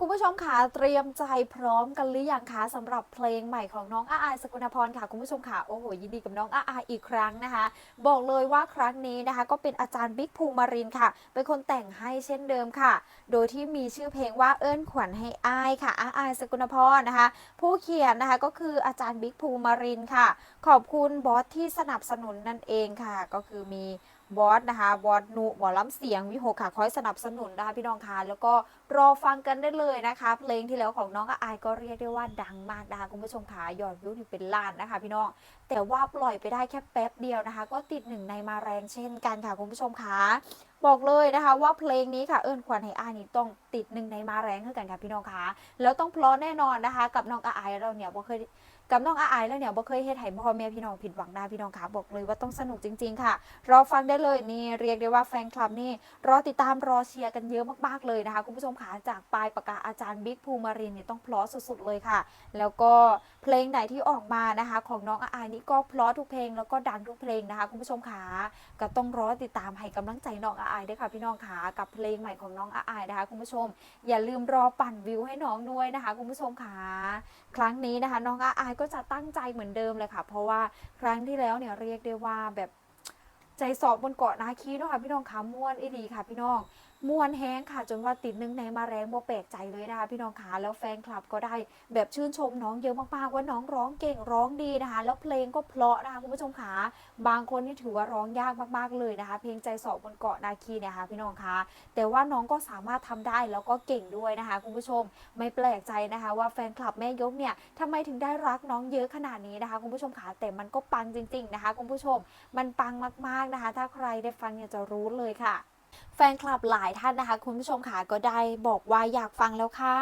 คุณผู้ชมคะเตรียมใจพร้อมกันหรือยังคะสำหรับเพลงใหม่ของน้องอาอายสกุณพรค่ะ คุณผู้ชมค่ะโอ้โหยินดีกับน้องอาอายอีกครั้งนะคะ บอกเลยว่าครั้งนี้นะคะ ก็เป็นอาจารย์บิ๊กภูมิมารินค่ะ เป็นคนแต่งให้เช่นเดิมค่ะ โดยที่มีชื่อเพลงว่าเอิ้นขวัญให้อายค่ะอาอายสกุณพรนะคะ ผู้เขียนนะคะก็คืออาจารย์บิ๊กภูมิมารินค่ะ ขอบคุณบอสที่สนับสนุนนั่นเองค่ะ ก็คือมี บอสนะคะบอสนุหมอล้ำเสียงวิหกค่ะคอยสนับสนุนนะคะพี่น้องคะแล้วก็รอฟังกันได้เลยนะคะเพลงที่แล้วของน้องอาอายก็เรียกได้ว่าดังมากนะคะคุณผู้ชมคะยอดวิวนี่เป็นล้านนะคะ พี่น้อง แต่ว่าปล่อยไปได้แค่แป๊บเดียวนะคะ ก็ติดหนึ่งในมาแรงเช่นกันค่ะคุณผู้ชมคะบอกเลยนะคะว่าเพลงนี้ค่ะเอิญขวัญให้อายนี่ต้องติดหนึ่งในมาแรงเท่ากันค่ะพี่น้องคะแล้วต้องเพราะแน่นอนนะคะ กับน้องอาอายเราเนี่ยบ่เคย กับน้องอาอายแล้วเนี่ยบ่เคยเฮ็ดให้พ่อแม่พี่น้องผิดหวังได้พี่น้องคะบอกเลยว่าต้องสนุกจริง ๆ ค่ะ รอฟังได้เลยนี่เรียกได้ว่าแฟนคลับนี่รอติดตามรอเชียร์กันเยอะมากๆเลยนะคะคุณผู้ชมคะจากปลายปากกาอาจารย์บิ๊กภูมิรินเนี่ยต้องเพลาะสุดๆเลยค่ะ แล้วก็เพลงไหนที่ออกมานะคะ ของน้องอาอายนี่ก็เพลาะทุกเพลงแล้วก็ดังทุกเพลงนะคะ คุณผู้ชมคะก็ต้องรอติดตามให้กำลังใจน้องอาอายด้วยค่ะ พี่น้องคะกับเพลงใหม่ของน้องอาอายนะคะคุณผู้ชม อย่าลืมรอปั่นวิวให้น้องด้วยนะคะ คุณผู้ชมคะครั้งนี้นะคะ น้องอาอายก็จะตั้งใจเหมือนเดิมเลยค่ะ เพราะว่าครั้งที่แล้วเนี่ยเรียกได้ว่าแบบ ใจสอบบนเกาะนาคีเนาะค่ะพี่น้องคะม่วนอีดีค่ะ พี่น้องม่วนแห้งค่ะ จนว่าติดนึงในมาแรงโบแปลกใจเลยนะคะพี่น้องคะแล้วแฟนคลับก็ได้ แบบชื่นชมน้องเยอะมากๆว่าน้องร้องเก่งร้องดีนะคะ แล้วเพลงก็เพราะนะคะคุณผู้ชมคะบางคนนี่ถือว่าร้องยากมากๆเลยนะคะ เพลงใจสอบบนเกาะนาคีเนี่ยค่ะพี่น้องคะแต่ว่าน้องก็สามารถทำได้แล้วก็เก่งด้วยนะคะ คุณผู้ชมไม่แปลกใจนะคะ ว่าแฟนคลับแม่ยกเนี่ยทำไมถึงได้รักน้องเยอะขนาดนี้นะคะ คุณผู้ชมคะแต่มันก็ปังจริง ๆนะคะ คุณผู้ชมมันปังมากๆนะคะ ถ้าใครได้ฟังเนี่ยจะรู้เลยค่ะแฟนคลับหลายท่านนะคะ คุณผู้ชมขาก็ได้บอกว่าอยากฟังแล้วค่ะ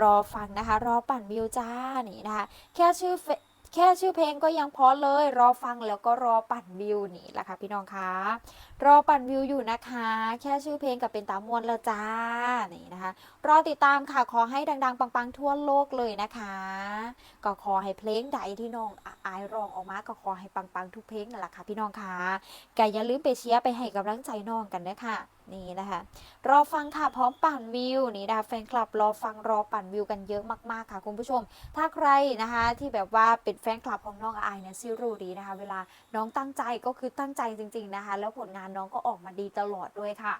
รอฟังนะคะ รอปั่นวิวจ้านี่นะคะ แค่ชื่อเฟ แค่ชื่อเพลงก็ยังพอเลย รอฟังแล้วก็รอปั่นวิวนี่แหละค่ะพี่น้องคะรอปั่นวิวอยู่นะคะ แค่ชื่อเพลงกับเป็นตามวนละจ้านี่นะคะ รอติดตามค่ะขอให้ดัง ๆ ปัง ๆ ทั่วโลกเลยนะคะ ก็ขอให้เพลงใดที่น้องอายร้องออกมาก็ขอให้ปัง ๆ ทุกเพลงนั่นแหละค่ะพี่น้องคะแกอย่าลืมไปเชียร์ไปให้กำลังใจน้องกันนะคะ นี้นะคะ รอฟังค่ะพร้อมปั่นวิวนี่นะคะแฟนคลับรอฟังรอปั่นวิวกันเยอะมากๆค่ะคุณผู้ชม ถ้าใครนะคะที่แบบว่าเป็นแฟนคลับของน้องอายเนี่ยซิรู้ดีนะคะ เวลาน้องตั้งใจก็คือตั้งใจจริง ๆนะคะ แล้วผลงานน้องก็ออกมาดีตลอดด้วยค่ะ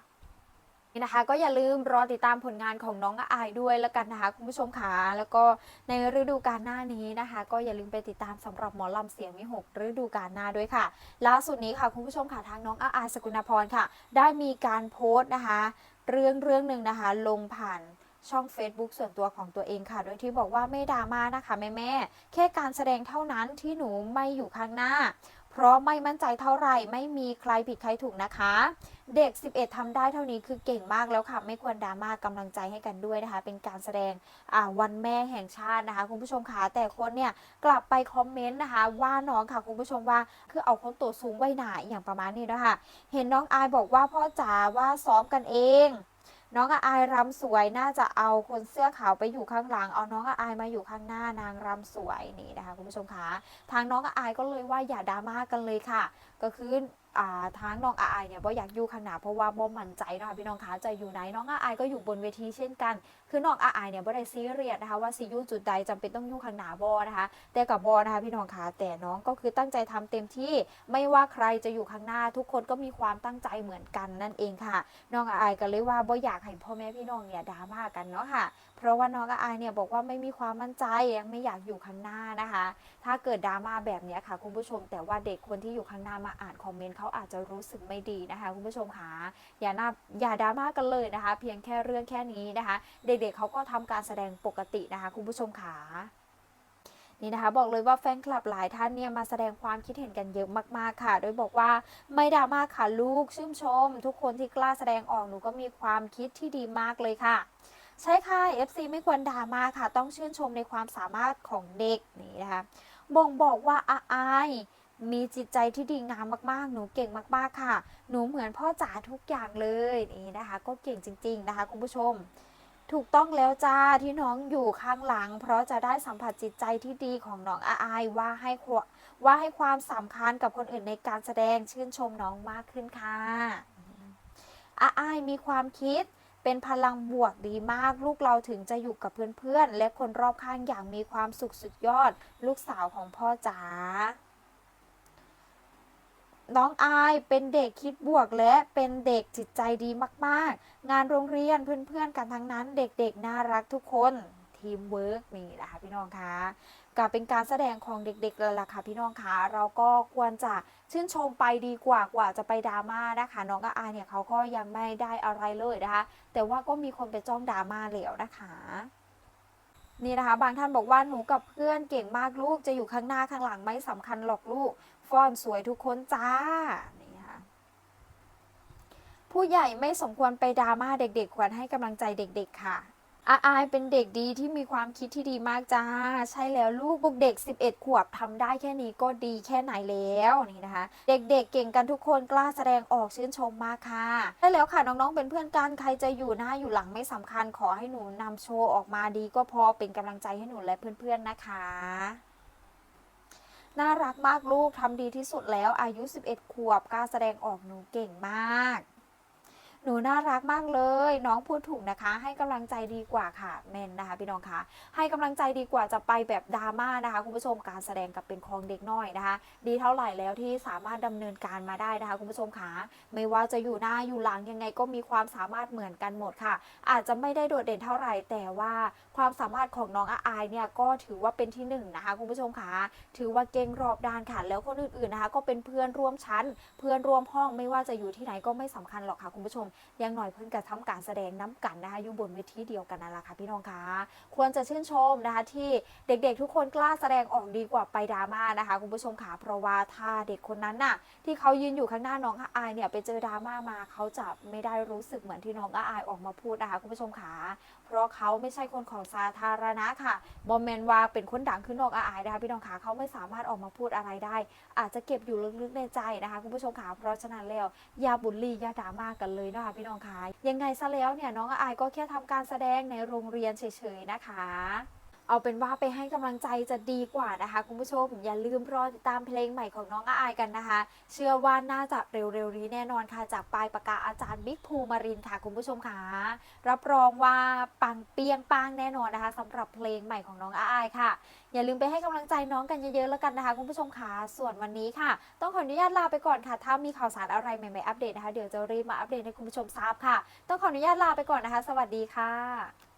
นี่นะคะก็อย่าลืมรอติดตามผลงานของน้องอายด้วยแล้วกันนะคะคุณผู้ชมค่ะแล้วก็ในฤดูกาลหน้านี้นะคะ ก็อย่าลืมไปติดตามสำหรับหมอลำเสียงวิหกฤดูกาลหน้าด้วยค่ะล่าสุดนี้ค่ะคุณผู้ชมค่ะทางน้องอาอายสกุณพรค่ะ ได้มีการโพสต์นะคะ เรื่องเรื่องหนึ่งนะคะ ลงผ่านช่อง Facebook ส่วนตัวของตัวเองค่ะ โดยที่บอกว่าไม่ดราม่านะคะแม่แม่แค่การแสดงเท่านั้นที่หนูไม่อยู่ข้างหน้า เพราะไม่มั่นใจเท่าไหร่ไม่มีใครผิดใครถูกนะคะ เด็ก 11ทำได้เท่านี้คือเก่งมากแล้วค่ะ ไม่ควรดราม่ากำลังใจให้กันด้วยนะคะ เป็นการแสดงวันแม่แห่งชาตินะคะ คุณผู้ชมคะแต่คนเนี่ยกลับไปคอมเมนต์นะคะ ว่าน้องค่ะคุณผู้ชมว่าคือเอาคนตัวสูงไว้หนาอย่างประมาณนี้นะคะเห็นน้องอายบอกว่าพ่อจ๋าว่าซ้อมกันเอง น้องอายรำสวยน่าจะเอาคนเสื้อขาวไปอยู่ข้างหลัง เอาน้องอายมาอยู่ข้างหน้านางรำสวยนี่นะคะคุณผู้ชมคะทางน้องอายก็เลยว่าอย่าดราม่ากันเลยค่ะ ก็คืออ่าทางน้องอายเนี่ยบ่อยากอยู่ข้างหน้าเพราะว่าบ่มั่นใจเนาะพี่น้องคะจะอยู่ไหนน้องอายก็อยู่บนเวทีเช่นกัน คือน้องอายเนี่ยบ่ได้ซีเรียสนะคะว่าสิอยู่จุดใดจำเป็นต้องอยู่ข้างหน้าบ่นะคะ แต่กับบอนะคะพี่น้องคะแต่น้องก็คือตั้งใจทำเต็มที่ไม่ว่าใครจะอยู่ข้างหน้าทุกคนก็มีความตั้งใจเหมือนกันนั่นเองค่ะ น้องอายก็เลยว่าบ่อยากให้พ่อแม่พี่น้องเนี่ยดราม่ากันเนาะค่ะ เพราะว่าน้องอายเนี่ยบอกว่าไม่มีความมั่นใจยังไม่อยากอยู่ข้างหน้านะคะ ถ้าเกิดดราม่าแบบนี้ค่ะ คุณผู้ชม แต่ว่าเด็กคนที่อยู่ข้างหน้ามาอ่านคอมเมนต์เขาอาจจะรู้สึกไม่ดีนะคะ คุณผู้ชมค่ะอย่าน่าอย่าดราม่ากันเลยนะคะ เพียงแค่เรื่องแค่นี้นะคะ เด็กๆเขาก็ทำการแสดงปกตินะคะ คุณผู้ชมค่ะนี่นะคะบอกเลยว่าแฟนคลับหลายท่านเนี่ยมาแสดงความคิดเห็นกันเยอะมากๆค่ะ โดยบอกว่าไม่ดราม่าค่ะลูกชื่นชม ทุกคนที่กล้าแสดงออกหนูก็มีความคิดที่ดีมากเลยค่ะ ใช่ค่ะ FC ไม่ควรดรามาค่ะ ต้องชื่นชมในความสามารถของเด็กนี่นะคะบ่งบอกว่าอาอายมีจิตใจที่ดีงามมากๆ หนูเก่งมากๆค่ะ หนูเหมือนพ่อจ๋าทุกอย่างเลยนี่นะคะ ก็เก่งจริง ๆ นะคะ คุณผู้ชม ถูกต้องแล้วจ้าที่น้องอยู่ข้างหลัง เพราะจะได้สัมผัสจิตใจที่ดีของน้องอาอายว่าให้วว่าให้ความสำคัญกับคนอื่นในการแสดงชื่นชมน้องมากขึ้นค่ะอาอายมีความคิด เป็นพลังบวกดีมาก ลูกเราถึงจะอยู่กับเพื่อนๆ และคนรอบข้างอย่างมีความสุขสุดยอด ลูกสาวของพ่อจ๋าน้องอายเป็นเด็กคิดบวกและเป็นเด็กจิตใจดีมากๆ งานโรงเรียนเพื่อนๆกันทั้งนั้นเด็กๆน่ารักทุกคน ทีมเวิร์กนี่นะคะพี่น้องคะก็เป็นการแสดงของเด็กๆเลยล่ะค่ะพี่น้องคะเราก็ควรจะชื่นชมไปดีกว่ากว่าจะไปดราม่านะคะ น้องอายเนี่ยเขาก็ยังไม่ได้อะไรเลยนะคะ แต่ว่าก็มีคนไปจ้องดราม่าแล้วนะคะนี่นะคะ บางท่านบอกว่าหนูกับเพื่อนเก่งมากลูกจะอยู่ข้างหน้าข้างหลังไม่สำคัญหรอกลูกฟอนสวยทุกคนจ้านี่ค่ะผู้ใหญ่ไม่สมควรไปดราม่าเด็ก ๆ ควรให้กำลังใจเด็ก ๆ ค่ะ อาอายเป็นเด็กดีที่มีความคิดที่ดีมากจ้า ใช่แล้วลูกบุกเด็ก 11 ขวบทำได้แค่นี้ก็ดีแค่ไหนแล้วนี่นะคะ เด็กๆเก่งกันทุกคนกล้าแสดงออกชื่นชมมากค่ะใช่แล้วค่ะน้องๆเป็นเพื่อนกันใครจะอยู่หน้าอยู่หลังไม่สำคัญขอให้หนูนำโชว์ออกมาดีก็พอเป็นกำลังใจให้หนูและเพื่อนๆนะคะน่ารักมากลูกทำดีที่สุดแล้วอายุ 11 ขวบกล้าแสดงออกหนูเก่งมาก หนูน่ารักมากเลย น้องพูดถูกนะคะ ให้กำลังใจดีกว่าค่ะเมนนะคะ พี่น้องคะให้กำลังใจดีกว่าจะไปแบบดราม่านะคะคุณผู้ชมการแสดงกับเป็นของเด็กน้อยนะคะ ดีเท่าไหร่แล้วที่สามารถดำเนินการมาได้นะคะคุณผู้ชมคะไม่ว่าจะอยู่หน้าอยู่หลังยังไงก็มีความสามารถเหมือนกันหมดค่ะ อาจจะไม่ได้โดดเด่นเท่าไหร่แต่ว่าความสามารถของน้องอาอายเนี่ยก็ถือว่าเป็นที่หนึ่งนะคะคุณผู้ชมคะถือว่าเก่งรอบด้านค่ะแล้วคนอื่นๆนะคะ ก็เป็นเพื่อนร่วมชั้น เพื่อนร่วมห้องไม่ว่าจะอยู่ที่ไหนก็ไม่สำคัญหรอกค่ะคุณผู้ชมอยังหน่อยเพื่อนกระทำการแสดงน้ำกันนะคะอยู่บนเวทีเดียวกันนั่นแหละค่ะพี่น้องคะควรจะชื่นชมนะคะที่เด็กๆ ทุกคนกล้าแสดงออกดีกว่าไปดราม่านะคะคุณผู้ชมค่ะเพราะว่าถ้าเด็กคนนั้นน่ะที่เขายืนอยู่ข้างหน้าน้องอาอายเนี่ยไปเจอดราม่ามาเขาจะไม่ได้รู้สึกเหมือนที่น้องอาอายออกมาพูดนะคะคุณผู้ชมค่ะ เพราะเขาไม่ใช่คนของสาธารณะค่ะบอมเมนว่าเป็นคนดังขึ้นนอกอาอายนะคะพี่น้องขาเขาไม่สามารถออกมาพูดอะไรได้ อาจจะเก็บอยู่ลึกๆในใจนะคะ คุณผู้ชมขาเพราะฉะนั้นแล้วอย่าบุลลี่อย่าด่ามากกันเลยนะคะพี่น้องขายังไงซะแล้วเนี่ยน้องอาอายก็แค่ทำการแสดงในโรงเรียนเฉยๆนะคะ เอาเป็นว่าไปให้กำลังใจจะดีกว่านะคะ คุณผู้ชมอย่าลืมรอติดตามเพลงใหม่ของน้องอาอายกันนะคะ เชื่อว่าน่าจะเร็วๆนี้แน่นอนค่ะ จากปลายปากกาอาจารย์บิ๊กภูมารินค่ะ คุณผู้ชมค่ะรับรองว่าปังเปียงปังแน่นอนนะคะสำหรับเพลงใหม่ของน้องอาอายค่ะ อย่าลืมไปให้กำลังใจน้องกันเยอะๆแล้วกันนะคะ คุณผู้ชมค่ะส่วนวันนี้ค่ะ ต้องขออนุญาตลาไปก่อนค่ะ ถ้ามีข่าวสารอะไรใหม่ๆอัปเดตนะคะเดี๋ยวจะรีบมาอัปเดตให้คุณผู้ชมทราบค่ะ ต้องขออนุญาตลาไปก่อนนะคะ สวัสดีค่ะ